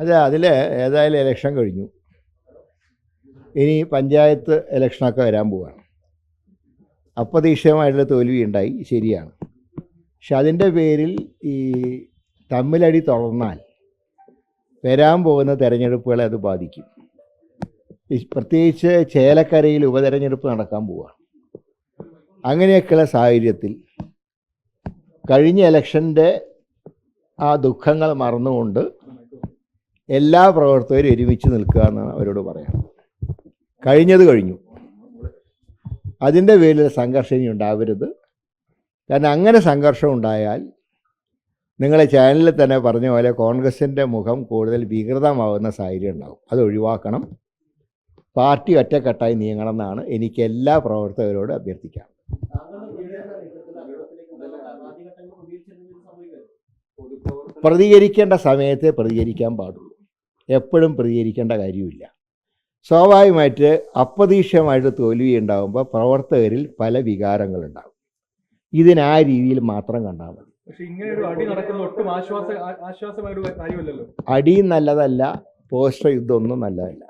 അതെ അതിൽ ഏതായാലും ഇലക്ഷൻ കഴിഞ്ഞു. ഇനി പഞ്ചായത്ത് ഇലക്ഷനൊക്കെ വരാൻ പോവുകയാണ് അപ്രതീക്ഷിതമായിട്ടുള്ള തോൽവി ഉണ്ടായി ശരിയാണ്. പക്ഷെ അതിന്റെ പേരിൽ ഈ തമ്മിലടി തുടർന്നാൽ വരാൻ പോകുന്ന തിരഞ്ഞെടുപ്പുകളെ അത് ബാധിക്കും. പ്രത്യേകിച്ച് ചേലക്കരയിൽ ഉപതെരഞ്ഞെടുപ്പ് നടക്കാൻ പോവുകയാണ് അങ്ങനെയൊക്കെയുള്ള സാഹചര്യത്തിൽ കഴിഞ്ഞ ഇലക്ഷന്റെ ആ ദുഃഖങ്ങൾ മറന്നുകൊണ്ട് എല്ലാ പ്രവർത്തകരും ഒരുമിച്ച് നിൽക്കുക എന്നാണ് അവരോട് പറയാം കഴിഞ്ഞത് കഴിഞ്ഞു. അതിന്റെ പേരിൽ സംഘർഷം ഇനി ഉണ്ടാവരുത്. കാരണം അങ്ങനെ സംഘർഷം ഉണ്ടായാൽ നിങ്ങളെ ചാനലിൽ തന്നെ പറഞ്ഞ പോലെ കോൺഗ്രസിന്റെ മുഖം കൂടുതൽ വികൃതമാവുന്ന സാഹചര്യം ഉണ്ടാകും അത് ഒഴിവാക്കണം. പാർട്ടി ഒറ്റക്കെട്ടായി നീങ്ങണം എന്നാണ് എനിക്ക് എല്ലാ പ്രവർത്തകരോട് അഭ്യർത്ഥിക്കാം. പ്രതികരിക്കേണ്ട സമയത്തെ പ്രതികരിക്കാൻ പാടുള്ളൂ. എപ്പോഴും പ്രതികരിക്കേണ്ട കാര്യമില്ല. സ്വാഭാവികമായിട്ട് അപ്രതീക്ഷിതമായിട്ട് തോൽവി ഉണ്ടാകുമ്പോൾ പ്രവർത്തകരിൽ പല വികാരങ്ങളുണ്ടാകും. ഇതിന് ആ രീതിയിൽ മാത്രം കണ്ടാൽ മതി. അടി നല്ലതല്ല പോസ്റ്റർ യുദ്ധമൊന്നും നല്ലതല്ല.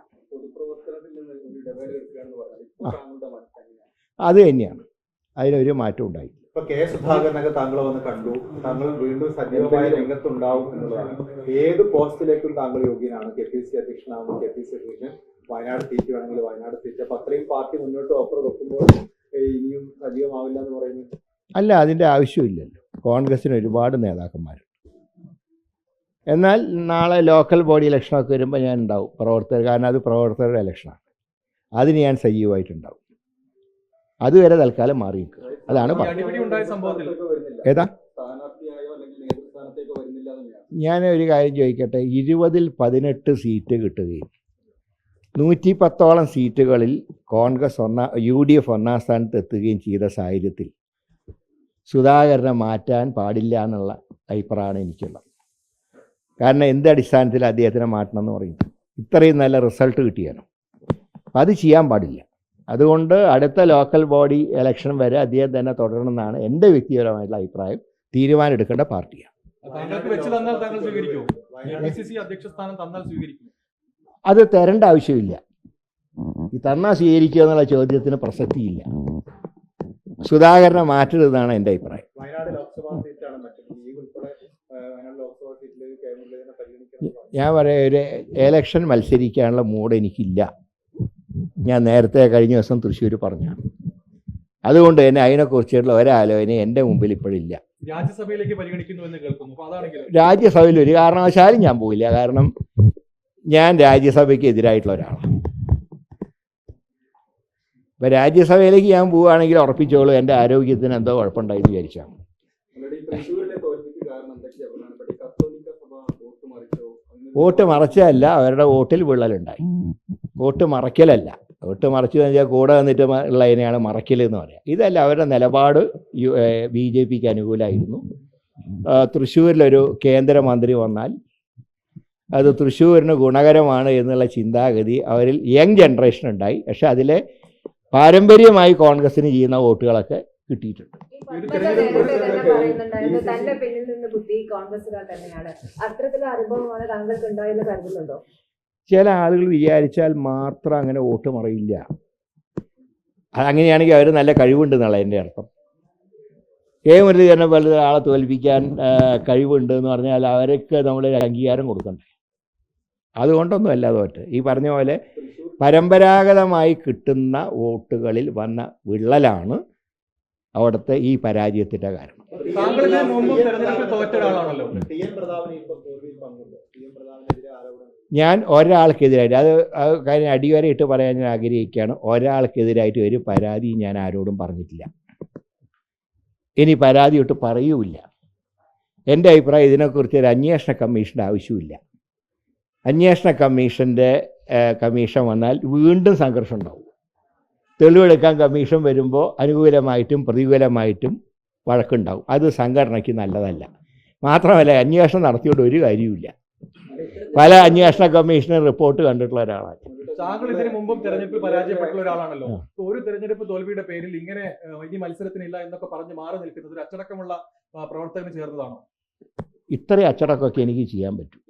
അത് തന്നെയാണ്. അതിനൊരു മാറ്റം ഉണ്ടായി ഇപ്പൊ കെ സുധാകരനൊക്കെ താങ്കൾ വന്ന് കണ്ടു. താങ്കൾ വീണ്ടും സജീവമായ രംഗത്തുണ്ടാവും എന്നുള്ളതാണ്. ഏത് പോസ്റ്റിലേക്കും താങ്കൾ യോഗ്യനാണ്. കെ പി സി അധ്യക്ഷനാകും കെ പി സി അധ്യക്ഷൻ വയനാട് സീറ്റ് വേണമെങ്കിൽ വയനാട് സീറ്റ് അപ്പൊ അത്രയും പാർട്ടി മുന്നോട്ട് ഓഫർ വെക്കുമ്പോൾ ഇനിയും സജീവമാവില്ല എന്ന് പറയുന്നത്? അല്ല അതിന്റെ ആവശ്യമില്ലല്ലോ. കോൺഗ്രസിന് ഒരുപാട് നേതാക്കന്മാരുണ്ട്. എന്നാൽ നാളെ ലോക്കൽ ബോഡി ഇലക്ഷനൊക്കെ വരുമ്പോൾ ഞാൻ ഉണ്ടാവും. പ്രവർത്തകർ കാരണം അത് പ്രവർത്തകരുടെ ഇലക്ഷനാണ്. അതിന് ഞാൻ സജീവമായിട്ടുണ്ടാവും. അതുവരെ തൽക്കാലം മാറി നിൽക്കുക അതാണ് ഏതാ? ഞാൻ ഒരു കാര്യം ചോദിക്കട്ടെ. ഇരുപതിൽ പതിനെട്ട് സീറ്റ് കിട്ടുകയും നൂറ്റി പത്തോളം സീറ്റുകളിൽ കോൺഗ്രസ് ഒന്നാ യു ഡി എഫ് ഒന്നാം സ്ഥാനത്ത് എത്തുകയും ചെയ്ത സാഹചര്യത്തിൽ സുധാകരനെ മാറ്റാൻ പാടില്ല എന്നുള്ള അഭിപ്രായമാണ് എനിക്കുള്ളത്. കാരണം എന്ത് അടിസ്ഥാനത്തിൽ അദ്ദേഹത്തിനെ മാറ്റണം എന്ന് പറയുന്നത്? ഇത്രയും നല്ല റിസൾട്ട് കിട്ടിയാലും? അത് ചെയ്യാൻ പാടില്ല. അതുകൊണ്ട് അടുത്ത ലോക്കൽ ബോഡി ഇലക്ഷൻ വരെ അദ്ദേഹം തന്നെ തുടരണമെന്നാണ് എന്റെ വ്യക്തിപരമായിട്ടുള്ള അഭിപ്രായം. തീരുമാനം എടുക്കേണ്ട പാർട്ടിയാണ് അത് തരേണ്ട ആവശ്യമില്ല. ഈ തന്നാൽ സ്വീകരിക്കുക എന്നുള്ള ചോദ്യത്തിന് പ്രസക്തിയില്ല. സുധാകരനെ മാറ്റരുതെന്നാണ് എന്റെ അഭിപ്രായം. ഞാൻ പറയാം ഒരു എലക്ഷൻ മത്സരിക്കാനുള്ള മൂഡ് എനിക്കില്ല. ഞാൻ നേരത്തെ കഴിഞ്ഞ ദിവസം തൃശ്ശൂർ പറഞ്ഞാണ് അതുകൊണ്ട് തന്നെ അതിനെക്കുറിച്ചുള്ള ഒരാലോചന എന്റെ മുമ്പിൽ ഇപ്പോഴില്ല. രാജ്യസഭയിലേക്ക് പരിഗണിക്കുന്നു എന്ന് കേൾക്കുന്നു. രാജ്യസഭയിൽ ഒരു കാരണവശാലും ഞാൻ പോയില്ല കാരണം ഞാൻ രാജ്യസഭയ്ക്ക് എതിരായിട്ടുള്ള ഒരാളാണ്. ഇപ്പം രാജ്യസഭയിലേക്ക് ഞാൻ പോവുകയാണെങ്കിൽ ഉറപ്പിച്ചോളൂ എന്റെ ആരോഗ്യത്തിന് എന്തോ കുഴപ്പമുണ്ടായി എന്ന് വിചാരിച്ചാണ് വോട്ട് മറച്ചതല്ല അവരുടെ വോട്ടിൽ വിള്ളലുണ്ടായി. വോട്ട് മറയ്ക്കലല്ല. വോട്ട് മറച്ചു കഴിഞ്ഞാൽ കൂടെ വന്നിട്ട് ഉള്ള ഉള്ളതിനെയാണ് മറയ്ക്കൽ എന്ന് പറയാം. ഇതല്ല അവരുടെ നിലപാട് ബി ജെ പിക്ക് അനുകൂലമായിരുന്നു തൃശ്ശൂരിലൊരു കേന്ദ്രമന്ത്രി വന്നാൽ അത് തൃശ്ശൂരിന് ഗുണകരമാണ് എന്നുള്ള ചിന്താഗതി അവരിൽ യങ് ജനറേഷൻ ഉണ്ടായി. പക്ഷെ അതിലെ പാരമ്പര്യമായി കോൺഗ്രസിന് ചെയ്യുന്ന വോട്ടുകളൊക്കെ കിട്ടിയിട്ടുണ്ട്. തന്റെ പിന്നിൽ നിന്ന് ബുദ്ധി കോൺഗ്രസുകാർ തന്നെയാണ്. അത്തരത്തിലുള്ള അനുഭവമാണ് താങ്കൾക്ക് ഉണ്ടായെന്ന് കരുതുന്നുണ്ടോ? ചില ആളുകൾ വിചാരിച്ചാൽ മാത്രം അങ്ങനെ വോട്ട് മറിയില്ല. അത് അങ്ങനെയാണെങ്കിൽ അവർ നല്ല കഴിവുണ്ട് എന്നുള്ള എന്റെ അർത്ഥം. കെ മുരളീധരനെ പോലെ ആളെ തോൽപ്പിക്കാൻ കഴിവുണ്ട് എന്ന് പറഞ്ഞാൽ അവർക്ക് നമ്മൾ അംഗീകാരം കൊടുക്കണ്ടേ? അതുകൊണ്ടൊന്നും അല്ല തോറ്റ്. ഈ പറഞ്ഞ പോലെ പരമ്പരാഗതമായി കിട്ടുന്ന വോട്ടുകളിൽ വന്ന വിള്ളലാണ് അവിടുത്തെ ഈ പരാജയത്തിന്റെ കാരണം. ഞാൻ ഒരാൾക്കെതിരായിട്ട് അത് കാര്യം അടിവരയിട്ട് പറയാൻ ഞാൻ ആഗ്രഹിക്കുകയാണ്. ഒരാൾക്കെതിരായിട്ട് ഒരു പരാതി ഞാൻ ആരോടും പറഞ്ഞിട്ടില്ല. ഇനി പരാതി ഇട്ട് പറയൂല എന്റെ അഭിപ്രായം ഇതിനെക്കുറിച്ച് ഒരു അന്വേഷണ കമ്മീഷന്റെ ആവശ്യമില്ല അന്വേഷണ കമ്മീഷന്റെ കമ്മീഷൻ വന്നാൽ വീണ്ടും സംഘർഷം ഉണ്ടാവും. തെളിവെടുക്കാൻ കമ്മീഷൻ വരുമ്പോൾ അനുകൂലമായിട്ടും പ്രതികൂലമായിട്ടും വഴക്കുണ്ടാവും. അത് സംഘടനയ്ക്ക് നല്ലതല്ല. മാത്രമല്ല അന്വേഷണം നടത്തിയോണ്ട് ഒരു കാര്യവുമില്ല. പല അന്വേഷണ കമ്മീഷണർ റിപ്പോർട്ട് കണ്ടിട്ടുള്ള ഒരാളാണ്. താങ്കൾ ഇതിന് മുമ്പും തെരഞ്ഞെടുപ്പിൽ പരാജയപ്പെട്ടുള്ള ഒരാളാണല്ലോ. ഒരു തെരഞ്ഞെടുപ്പ് തോൽവിയുടെ പേരിൽ ഇങ്ങനെ ഇനി മത്സരത്തിനില്ല എന്നൊക്കെ പറഞ്ഞ് മാറി നിൽക്കുന്നത് ഒരു അച്ചടക്കമുള്ള പ്രവർത്തകന് ചേർന്നതാണോ? ഇത്രയും അച്ചടക്കമൊക്കെ എനിക്ക് ചെയ്യാൻ പറ്റും.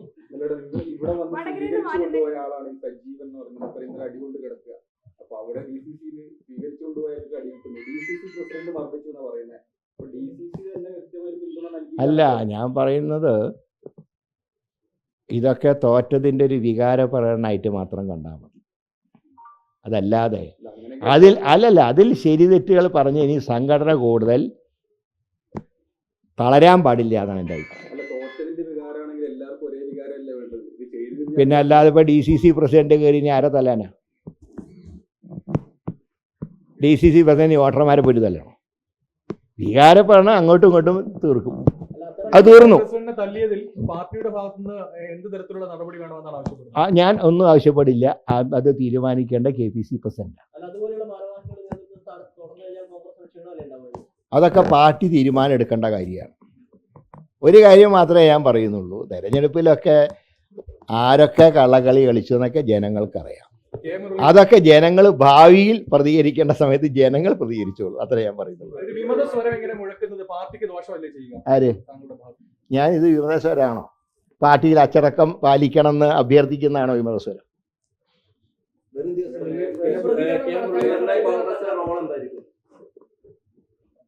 ഇവിടെ വന്ന് സ്വീകരിച്ചു കൊണ്ടുപോയ ആളാണ് ഈ സജീവൻ എന്ന് പറയുന്നത് മൂപ്പര് ഇന്നലെ അടികൊണ്ട് കിടക്കുക. അപ്പൊ അവിടെ ഡി സി സിയിൽ സ്വീകരിച്ചു കൊണ്ടുപോയവർക്ക് അടി കിട്ടുന്നു. ഡി സി സി പ്രസിഡന്റ് മർദ്ദിച്ചു പറയുന്നത് അപ്പൊ ഡി സി സി തന്നെ കൃത്യമായി പിന്തുണ നൽകി അല്ല ഞാൻ പറയുന്നത് ഇതൊക്കെ തോറ്റതിന്റെ ഒരു വികാരപ്രകടനമായിട്ട് മാത്രം കണ്ടാൽ മതി. അതല്ലാതെ അതിൽ അല്ലല്ല അതിൽ ശരി തെറ്റുകൾ പറഞ്ഞ് ഇനി സംഘടന കൂടുതൽ തളരാൻ പാടില്ല എന്നാണ് എന്റെ അഭിപ്രായം. പിന്നെ അല്ലാതെ ഇപ്പോൾ ഡി സി സി പ്രസിഡന്റ് കയറി ഇനി ആരെ തല്ലാനാ? ഡി സി സി പ്രസിഡന്റ് വോട്ടർമാരെ പോയി തല്ലണം? വികാരപ്രകടനം അങ്ങോട്ടും ഇങ്ങോട്ടും തീർക്കും. അത് തീർന്നു. തല്ലിയതിൽ പാർട്ടിയുടെ ഭാഗത്തുനിന്ന് എന്ത് തരത്തിലുള്ള നടപടി വേണമെന്നാണ് ആവശ്യപ്പെടുന്നത്? ആ, ഞാൻ ഒന്നും ആവശ്യപ്പെടില്ല. അത് തീരുമാനിക്കേണ്ട കെ പി സി പ്രസിഡന്റ് അതൊക്കെ പാർട്ടി തീരുമാനം എടുക്കേണ്ട കാര്യമാണ്. ഒരു കാര്യം മാത്രമേ ഞാൻ പറയുന്നുള്ളൂ. തെരഞ്ഞെടുപ്പിലൊക്കെ ആരൊക്കെ കള്ളക്കളി കളിച്ചു എന്നൊക്കെ ജനങ്ങൾക്കറിയാം. അതൊക്കെ ജനങ്ങൾ ഭാവിയിൽ പ്രതികരിക്കേണ്ട സമയത്ത് ജനങ്ങൾ പ്രതികരിച്ചോളൂ. അത്ര ഞാൻ പറയുന്നത് ആര്? ഞാൻ ഇത് വിമതസ്വരാണോ? പാർട്ടിയിൽ അച്ചടക്കം പാലിക്കണം എന്ന് അഭ്യർത്ഥിക്കുന്നതാണോ വിമതസ്വരം?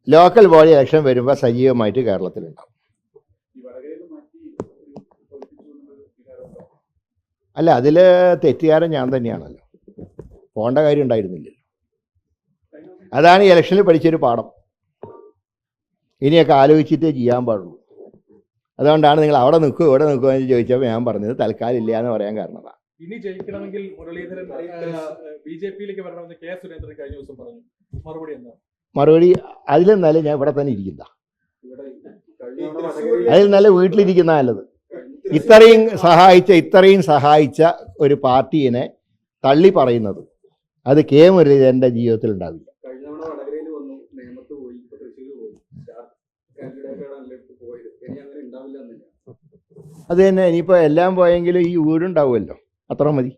ലോക്കൽ ബോഡി ഇലക്ഷൻ വരുമ്പോൾ സജീവമായിട്ട് കേരളത്തിലുണ്ടാവും ഈ വടകരയിൽ മാറ്റി ഒരു പൊളിറ്റിക്സ് കൊണ്ടുള്ള വികാരം അല്ല അതിൽ തെറ്റുകാരൻ ഞാൻ തന്നെയാണല്ലോ. പോകേണ്ട കാര്യം ഉണ്ടായിരുന്നില്ലല്ലോ. അതാണ് ഈ ഇലക്ഷനിൽ പഠിച്ചൊരു പാഠം. ഇനിയൊക്കെ ആലോചിച്ചിട്ടേ ചെയ്യാൻ പാടുള്ളൂ. അതുകൊണ്ടാണ് നിങ്ങൾ അവിടെ നിൽക്കുക ഇവിടെ നിൽക്കുക എന്ന് ചോദിച്ചപ്പോൾ ഞാൻ പറഞ്ഞത് തൽക്കാലം ഇല്ല എന്ന് പറയാൻ കാരണം അതാ. ഇനി ജയിക്കണമെങ്കിൽ മുരളീധരൻ ബി ജെ പിയിലേക്ക് വരണമെന്ന് കെ സുരേന്ദ്രൻ കഴിഞ്ഞ ദിവസം പറഞ്ഞു. മറുപടി എന്താ? മറുപടി അതിൽ നല്ല ഞാൻ ഇവിടെ തന്നെ ഇരിക്കുന്ന അതിൽ നല്ല വീട്ടിലിരിക്കുന്ന നല്ലത്. ഇത്രയും സഹായിച്ച ഇത്രയും സഹായിച്ച ഒരു പാർട്ടിയെ തള്ളി പറയുന്നത് അത് കെ മുരളീധരന്റെ ജീവിതത്തിൽ ഉണ്ടാവില്ല. അത് തന്നെ ഇനിയിപ്പോൾ എല്ലാം പോയെങ്കിലും ഈ വീടുണ്ടാവുമല്ലോ. അത്ര മതി.